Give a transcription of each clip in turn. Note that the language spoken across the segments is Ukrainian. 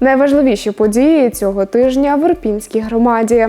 Найважливіші події цього тижня в Ірпінській громаді.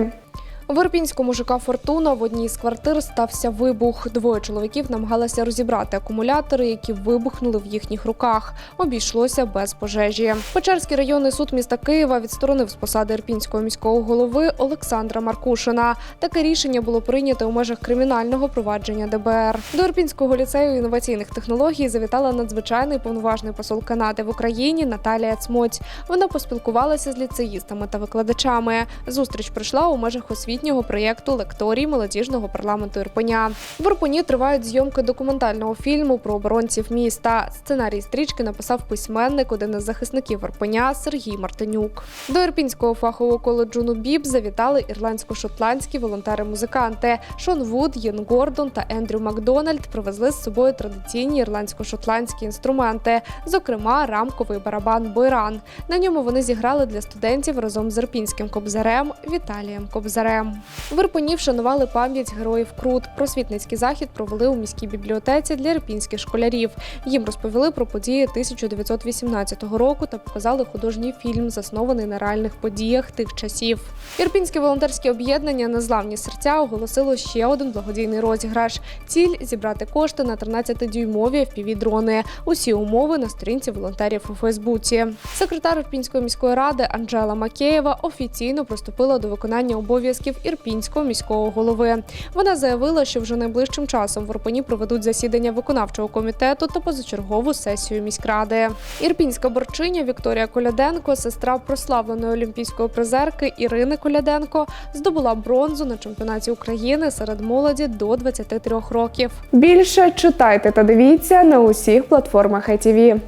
В Ірпінському ЖК Фортуна в одній з квартир стався вибух. Двоє чоловіків намагалися розібрати акумулятори, які вибухнули в їхніх руках. Обійшлося без пожежі. Печерський районний суд міста Києва відсторонив з посади ірпінського міського голови Олександра Маркушина. Таке рішення було прийнято у межах кримінального провадження ДБР. До Ірпінського ліцею інноваційних технологій завітала надзвичайний повноважний посол Канади в Україні Наталія Цмоть. Вона поспілкувалася з ліцеїстами та викладачами. Зустріч пройшла у межах освітнього проєкту лекторій молодіжного парламенту Ірпеня. В Ірпені тривають зйомки документального фільму про оборонців міста. Сценарій стрічки написав письменник, один із захисників Ірпеня Сергій Мартинюк. До Ірпінського фахового коледжу Нубіб завітали ірландсько-шотландські волонтери-музиканти Шон Вуд, Єн Гордон та Ендрю Макдональд. Привезли з собою традиційні ірландсько-шотландські інструменти, зокрема рамковий барабан Бойран. На ньому вони зіграли для студентів разом з ірпінським кобзарем Віталієм Кобзарем. В Ірпені вшанували пам'ять героїв Крут. Просвітницький захід провели у міській бібліотеці для ірпінських школярів. Їм розповіли про події 1918 року та показали художній фільм, заснований на реальних подіях тих часів. Ірпінське волонтерське об'єднання Незламні серця оголосило ще один благодійний розіграш. Ціль зібрати кошти на 13-дюймові FPV-дрони. Усі умови на сторінці волонтерів у Фейсбуці. Секретар Ірпінської міської ради Анжела Макеєва офіційно приступила до виконання обов'язків ірпінського міського голови. Вона заявила, що вже найближчим часом в Ірпені проведуть засідання виконавчого комітету та позачергову сесію міськради. Ірпінська борчиня Вікторія Коляденко, сестра прославленої олімпійської призерки Ірини Коляденко, здобула бронзу на чемпіонаті України серед молоді до 23 років. Більше читайте та дивіться на усіх платформах ITV.